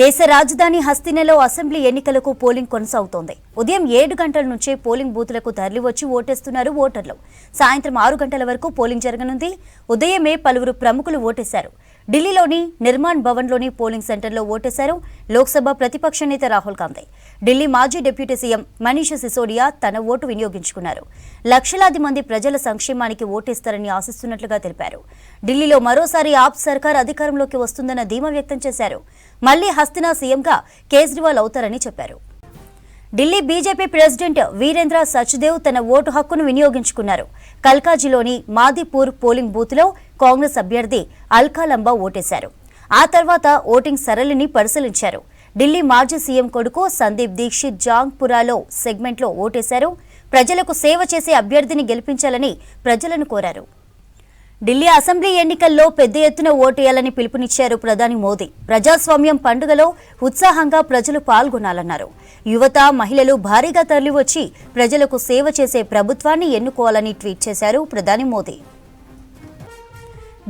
దేశ రాజధాని హస్తినలో అసెంబ్లీ ఎన్నికలకు పోలింగ్ కొనసాగుతోంది. ఉదయం ఏడు గంటల నుంచే పోలింగ్ బూతులకు తరలివచ్చి ఓటేస్తున్నారు ఓటర్లు. సాయంత్రం ఆరు గంటల వరకు పోలింగ్ జరగనుంది. ఉదయమే పలువురు ప్రముఖులు ఓటేశారు. ఢిల్లీలోని నిర్మాణ్ భవన్లోని పోలింగ్ సెంటర్లో ఓటేశారు లోక్సభ ప్రతిపక్ష నేత రాహుల్ గాంధీ. ఢిల్లీ మాజీ డిప్యూటీ సీఎం మనీష్ సిసోడియా తన ఓటు వినియోగించుకున్నారు. లక్షలాది మంది ప్రజల సంక్షేమానికి ఓటేస్తారని ఆశిస్తున్నట్లుగా తెలిపారు. ఢిల్లీలో మరోసారి ఆప్ సర్కార్ అధికారంలోకి వస్తుందన్న ధీమా వ్యక్తం చేశారు. మళ్ళీ హస్తినా సీఎంగా కేజ్రీవాల్ అవుతారని చెప్పారు. ఢిల్లీ బీజేపీ ప్రెసిడెంట్ వీరేంద్ర సచ్దేవ్ తన ఓటు హక్కును వినియోగించుకున్నారు. కల్కాజీలోని మాదిపూర్ పోలింగ్ బూత్లో కాంగ్రెస్ అభ్యర్థి అల్కాలంబా ఓటేశారు. ఆ తర్వాత ఓటింగ్ సరళిని పరిశీలించారు. ఢిల్లీ మాజీ సీఎం కొడుకు సందీప్ దీక్షిత్ జాంగ్పురాలో సెగ్మెంట్లో ఓటేశారు. ప్రజలకు సేవ చేసే అభ్యర్థిని గెలిపించాలని ప్రజలను కోరారు. ఢిల్లీ అసెంబ్లీ ఎన్నికల్లో పెద్ద ఎత్తున ఓటేయాలని పిలుపునిచ్చారు ప్రధాని మోదీ. ప్రజాస్వామ్యం పండుగలో ఉత్సాహంగా ప్రజలు పాల్గొనాలన్నారు. యువత మహిళలు భారీగా తరలివచ్చి ప్రజలకు సేవ చేసే ప్రభుత్వాన్ని ఎన్నుకోవాలని ట్వీట్ చేశారు ప్రధాని మోదీ.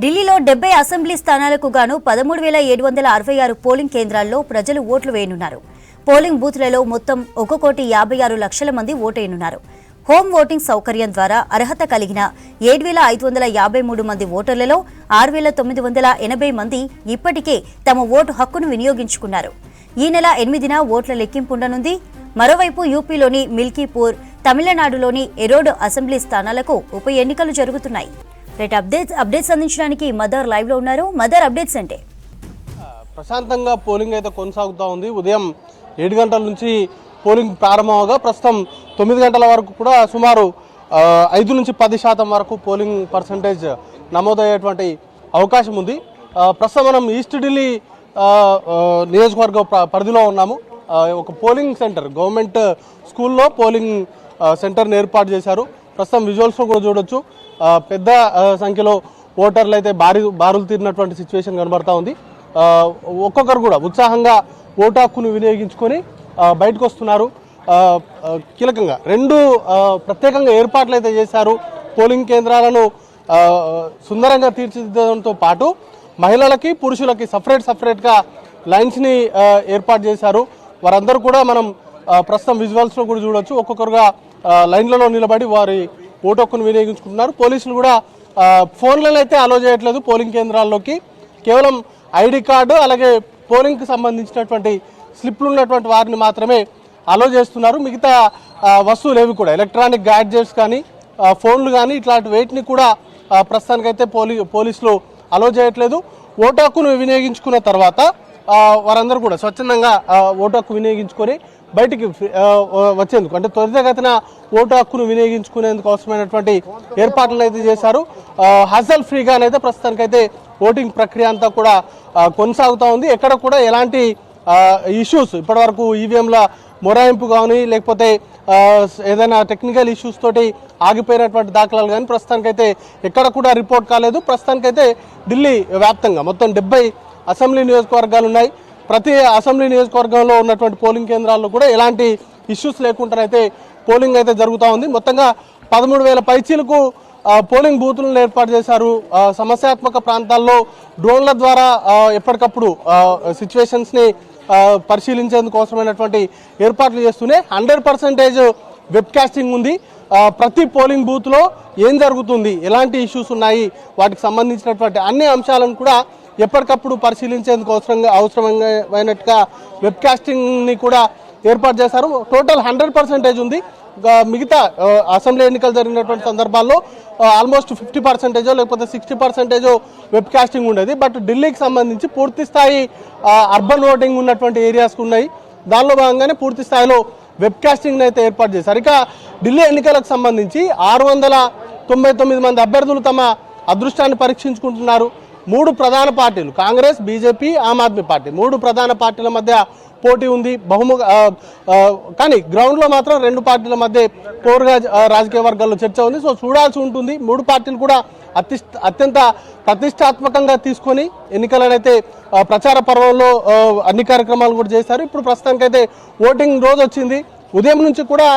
ఢిల్లీలో డెబ్బై అసెంబ్లీ స్థానాలకు గాను పదమూడు వేల ఏడు వందల అరవై ఆరు పోలింగ్ కేంద్రాల్లో ప్రజలు ఓట్లు వేయనున్నారు. పోలింగ్ బూత్లలో మొత్తం ఒక కోటి యాభై ఆరు లక్షల మంది ఓటేయనున్నారు. హోమ్ ఓటింగ్ సౌకర్యం ద్వారా అర్హత కలిగిన ఏడు వేల ఐదు వందల యాభై మూడు మంది ఓటర్లలో ఆరు వేల తొమ్మిది వందల ఎనభై మంది ఇప్పటికే తమ ఓటు హక్కును వినియోగించుకున్నారు. ఈ నెల ఎనిమిదిన ఓట్ల లెక్కింపు ఉండనుంది. మరోవైపు యూపీలోని మిల్కీపూర్ తమిళనాడులోని ఎరోడ్ అసెంబ్లీ స్థానాలకు ఉప ఎన్నికలు జరుగుతున్నాయి. రేట్ అప్డేట్స్ అప్డేట్స్ అందించడానికి మదర్ లైవ్లో ఉన్నారు. మదర్ అప్డేట్స్ అంటే? ప్రశాంతంగా పోలింగ్ అయితే కొనసాగుతూ ఉంది. ఉదయం ఏడు గంటల నుంచి పోలింగ్ ప్రారంభమవగా ప్రస్తుతం తొమ్మిది గంటల వరకు కూడా సుమారు ఐదు నుంచి పది శాతం వరకు పోలింగ్ పర్సంటేజ్ నమోదయ్యేటువంటి అవకాశం ఉంది. ప్రస్తుతం మనం ఈస్ట్ ఢిల్లీ నియోజకవర్గ పరిధిలో ఉన్నాము. ఒక పోలింగ్ సెంటర్ గవర్నమెంట్ స్కూల్లో పోలింగ్ సెంటర్ని ఏర్పాటు చేశారు. ప్రస్తుతం విజువల్స్లో కూడా చూడొచ్చు. పెద్ద సంఖ్యలో ఓటర్లు అయితే భారీ బారులు తీరినటువంటి సిచ్యువేషన్ కనబడతా ఉంది. ఒక్కొక్కరు కూడా ఉత్సాహంగా ఓటు హక్కును వినియోగించుకొని బయటకు వస్తున్నారు. కీలకంగా రెండు ప్రత్యేకంగా ఏర్పాట్లు అయితే చేశారు. పోలింగ్ కేంద్రాలను సుందరంగా తీర్చిదిద్దడంతో పాటు మహిళలకి పురుషులకి సపరేట్ సపరేట్గా లైన్స్ని ఏర్పాటు చేశారు. వారందరూ కూడా మనం ప్రస్తుతం విజువల్స్లో కూడా చూడొచ్చు. ఒక్కొక్కరుగా లైన్లలో నిలబడి వారి ఓటు హక్కును వినియోగించుకుంటున్నారు. పోలీసులు కూడా ఫోన్లలో ఫోన్లను అయితే అలో చేయట్లేదు పోలింగ్ కేంద్రాల్లోకి. కేవలం ఐడి కార్డు అలాగే పోలింగ్కి సంబంధించినటువంటి స్లిప్లు ఉన్నటువంటి వారిని మాత్రమే అలో చేస్తున్నారు. మిగతా వస్తువులు ఏవి కూడా ఎలక్ట్రానిక్ గ్యాడ్జెట్స్ కానీ ఫోన్లు కానీ ఇట్లాంటి వేటిని కూడా ప్రస్తుతానికైతే పోలీ పోలీసులు అలో చేయట్లేదు. ఓటాకును వినియోగించుకున్న తర్వాత వారందరూ కూడా స్వచ్ఛందంగా ఓటు హక్కు వినియోగించుకొని బయటికి వచ్చేందుకు అంటే త్వరితగతిన ఓటు హక్కును వినియోగించుకునేందుకు అవసరమైనటువంటి ఏర్పాట్లను అయితే చేశారు. హజల్ హజల్ ఫ్రీగానైతే ప్రస్తుతానికైతే ఓటింగ్ ప్రక్రియ అంతా కూడా కొనసాగుతూ ఉంది. ఎక్కడ కూడా ఎలాంటి ఇష్యూస్ ఇప్పటివరకు ఈవీఎంల మొరాయింపు కానీ లేకపోతే ఏదైనా టెక్నికల్ ఇష్యూస్ తోటి ఆగిపోయినటువంటి దాఖలాలు కానీ ప్రస్తుతానికైతే ఎక్కడ కూడా రిపోర్ట్ కాలేదు. ప్రస్తుతానికైతే ఢిల్లీ వ్యాప్తంగా మొత్తం డెబ్బై అసెంబ్లీ నియోజకవర్గాలు ఉన్నాయి. ప్రతి అసెంబ్లీ నియోజకవర్గంలో ఉన్నటువంటి పోలింగ్ కేంద్రాల్లో కూడా ఎలాంటి ఇష్యూస్ లేకుండానైతే పోలింగ్ అయితే జరుగుతూ ఉంది. మొత్తంగా పదమూడు వేల పైచీలకు పోలింగ్ బూతులను ఏర్పాటు చేశారు. సమస్యాత్మక ప్రాంతాల్లో డ్రోన్ల ద్వారా ఎప్పటికప్పుడు సిచ్యువేషన్స్ని పరిశీలించేందుకు అవసరమైనటువంటి ఏర్పాట్లు చేస్తూనే హండ్రెడ్ పర్సెంటేజ్ వెబ్ కాస్టింగ్ ఉంది ప్రతి పోలింగ్ బూత్లో ఏం జరుగుతుంది ఎలాంటి ఇష్యూస్ ఉన్నాయి వాటికి సంబంధించినటువంటి అన్ని అంశాలను కూడా ఎప్పటికప్పుడు పరిశీలించేందుకు అవసరంగా అవసరమైనట్టుగా వెబ్ కాస్టింగ్ని కూడా ఏర్పాటు చేశారు. టోటల్ హండ్రెడ్ పర్సెంటేజ్ ఉంది. మిగతా అసెంబ్లీ ఎన్నికలు జరిగినటువంటి సందర్భాల్లో ఆల్మోస్ట్ ఫిఫ్టీ పర్సెంటేజో లేకపోతే సిక్స్టీ పర్సెంటేజో వెబ్ కాస్టింగ్ ఉండేది. బట్ ఢిల్లీకి సంబంధించి పూర్తి స్థాయి అర్బన్ ఓటింగ్ ఉన్నటువంటి ఏరియాస్ ఉన్నాయి. దానిలో భాగంగానే పూర్తి స్థాయిలో వెబ్ కాస్టింగ్ అయితే ఏర్పాటు చేశారు. ఇక ఢిల్లీ ఎన్నికలకు సంబంధించి ఆరు వందల తొంభై తొమ్మిది మంది అభ్యర్థులు తమ అదృష్టాన్ని పరీక్షించుకుంటున్నారు. మూడు ప్రధాన పార్టీలు కాంగ్రెస్ బీజేపీ ఆమ్ ఆద్మీ పార్టీ. మూడు ప్రధాన పార్టీల మధ్య పోటీ ఉంది. బహుముఖ కానీ గ్రౌండ్లో మాత్రం రెండు పార్టీల మధ్య పోరుగా రాజకీయ వర్గాల్లో చర్చ ఉంది. సో చూడాల్సి ఉంటుంది. మూడు పార్టీలు కూడా అతి అత్యంత ప్రతిష్టాత్మకంగా తీసుకొని ఎన్నికలనైతే ప్రచార పర్వంలో అన్ని కార్యక్రమాలు కూడా చేశారు. ఇప్పుడు ప్రస్తుతానికైతే ఓటింగ్ రోజు వచ్చింది. ఉదయం నుంచి కూడా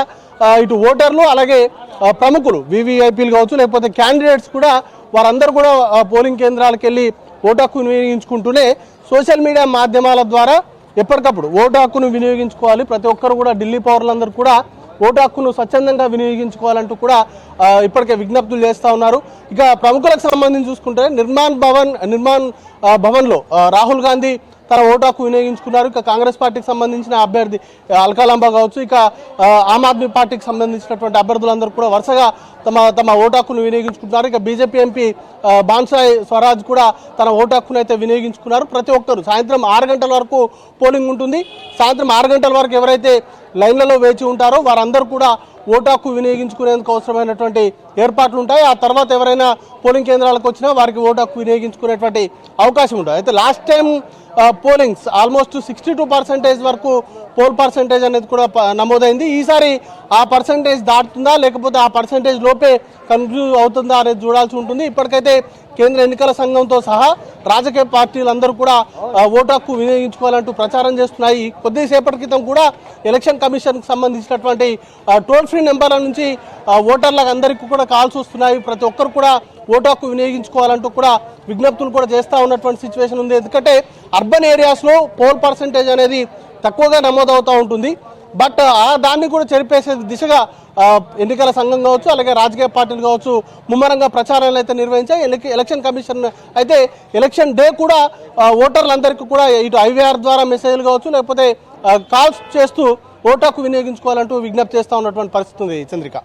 ఇటు ఓటర్లు అలాగే ప్రముఖులు వివిఐపీలు కావచ్చు లేకపోతే క్యాండిడేట్స్ కూడా వారందరూ కూడా పోలింగ్ కేంద్రాలకు వెళ్ళి ఓటు హక్కు వినియోగించుకుంటూనే సోషల్ మీడియా మాధ్యమాల ద్వారా ఎప్పటికప్పుడు ఓటు హక్కును వినియోగించుకోవాలి. ప్రతి ఒక్కరు కూడా ఢిల్లీ పౌరులందరూ కూడా ఓటు హక్కును స్వచ్ఛందంగా వినియోగించుకోవాలంటూ కూడా ఇప్పటికే విజ్ఞప్తులు చేస్తూ ఉన్నారు. ఇక ప్రముఖులకు సంబంధించి చూసుకుంటే నిర్మాణ్ భవన్ నిర్మాణ్ భవన్లో రాహుల్ గాంధీ తన ఓటు హక్కు వినియోగించుకున్నారు. ఇక కాంగ్రెస్ పార్టీకి సంబంధించిన అభ్యర్థి ఆ, కావచ్చు ఇక ఆమ్ ఆద్మీ పార్టీకి సంబంధించినటువంటి అభ్యర్థులందరూ కూడా వరుసగా తమ తమ ఓటు హక్కును వినియోగించుకుంటున్నారు. ఇక బీజేపీ ఎంపీ బాన్సాయి బాన్సాయ్ స్వరాజ్ కూడా తన ఓటు హక్కును అయితే వినియోగించుకున్నారు. ప్రతి ఒక్కరు సాయంత్రం ఆరు గంటల వరకు పోలింగ్ ఉంటుంది. సాయంత్రం ఆరు గంటల వరకు ఎవరైతే లైన్లలో వేచి ఉంటారో. వారందరూ కూడా ఓటాకు వినియోగించుకునేందుకు అవసరమైనటువంటి ఏర్పాట్లు ఉంటాయి. ఆ తర్వాత ఎవరైనా పోలింగ్ కేంద్రాలకు వచ్చినా వారికి ఓటాకు వినియోగించుకునేటువంటి అవకాశం ఉంటుంది. అయితే last time pollings almost sixty two percentage వరకు పోల్ పర్సెంటేజ్ అనేది కూడా నమోదైంది. ఈసారి ఆ పర్సెంటేజ్ దాటుతుందా లేకపోతే ఆ పర్సెంటేజ్ లోపే కన్ఫ్యూజ్ అవుతుందా అనేది చూడాల్సి ఉంటుంది. ఇప్పటికైతే కేంద్ర ఎన్నికల సంఘంతో సహా రాజకీయ పార్టీలందరూ కూడా ఓటు హక్కు వినియోగించుకోవాలంటూ ప్రచారం చేస్తున్నాయి. కొద్దిసేపటి క్రితం కూడా ఎలక్షన్ కమిషన్కి సంబంధించినటువంటి టోల్ ఫ్రీ నెంబర్ల నుంచి ఓటర్ల ఓటర్లకు అందరికీ కూడా కాల్స్ వస్తున్నాయి. ప్రతి ఒక్కరు కూడా ఓటు హక్కు వినియోగించుకోవాలంటూ కూడా విజ్ఞప్తులు కూడా చేస్తూ ఉన్నటువంటి సిచ్యువేషన్ ఉంది. ఎందుకంటే అర్బన్ ఏరియాస్లో పోల్ పర్సెంటేజ్ అనేది తక్కువగా నమోదవుతూ ఉంటుంది. బట్ ఆ దాన్ని కూడా చెరిపేసే దిశగా ఎన్నికల సంఘం కావచ్చు అలాగే రాజకీయ పార్టీలు కావచ్చు ముమ్మరంగా ప్రచారాలు అయితే నిర్వహించాయి. ఎలక్- ఎలక్షన్ కమిషన్ అయితే ఎలక్షన్ డే కూడా ఓటర్లందరికీ కూడా ఇటు ఐవీఆర్ ద్వారా మెసేజ్లు కావచ్చు లేకపోతే కాల్స్ చేస్తూ ఓటాకు వినియోగించుకోవాలంటూ విజ్ఞప్తి చేస్తూ ఉన్నటువంటి పరిస్థితి ఉంది చంద్రిక.